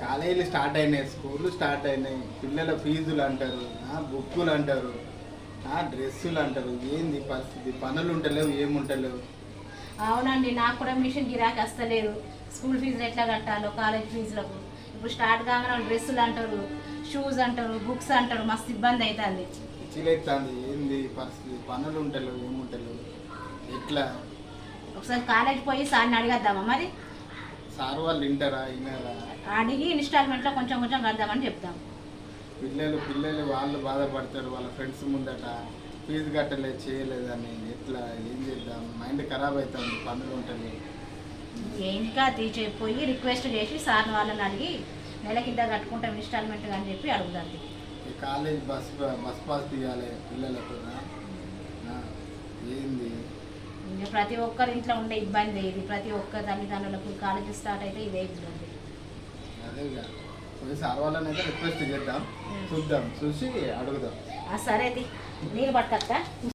కాలేజీలు స్టార్ట్ అయినాయి స్కూళ్ళు స్టార్ట్ అయినాయి. పిల్లల ఫీజులు అంటారు ఆ, బుక్కులు అంటారు ఆ, డ్రెస్సులు అంటారు. ఏంది పరిస్థితి? పనులు ఉంటలేవు ఏముంటలేవు అవునండి నాకు కూడా మిషన్ గిరాకీ వస్తలేదు స్కూల్ ఫీజులు ఎట్లా కట్టాలో కాలేజ్ ఫీజులకు. ఇప్పుడు స్టార్ట్ కాగానే డ్రెస్సులు అంటారు షూస్ అంటారు బుక్స్ అంటారు మస్తు ఇబ్బంది అవుతుంది చిలెత్తాంది ఏంది పరిస్థితి? పనులు ఉంటలేవు ఏముంటలేవు ఎట్లా? ఒకసారి కాలేజ్ పోయి సార్ని అడిగద్దామా మరి? సార్ వాళ్ళు వింటారా వినారా అడిగి ఇన్స్టాల్మెంట్లో కొంచెం కొంచెం కడదామని చెప్తాం. పిల్లలు పిల్లలు వాళ్ళు బాధపడతారు వాళ్ళ ఫ్రెండ్స్ ముందట ఫీజు కట్టలేదు చేయలేదని ఎట్లా ఏం చేద్దాం? మైండ్ ఖరాబ్ అవుతుంది పనులు ఉంటలేవు ఇంకా తీసే పోయి రిక్వెస్ట్ చేసి సార్ని వాళ్ళని అడిగి నెలకింత కట్టుకుంటాం ఇన్స్టాల్మెంట్ అని చెప్పి అడుగుదాం కాలేజ్ బస్ బస్ పాస్ తీయాలి పిల్లలకు ప్రతి ఒక్కరి ఇంట్లో ఉండే ఇబ్బంది ఇది. ప్రతి ఒక్క తల్లిదండ్రులకు కాలేజీ స్టార్ట్ అయితే ఇదే ఇబ్బంది. అదే ఇక. పోయి సార్ వాళ్ళని అయితే రిక్వెస్ట్ చేద్దాం చూద్దాం. చూసి అడుగుదాం. ఆ, సరే తి. నీళ్ళు పట్టుకొస్తా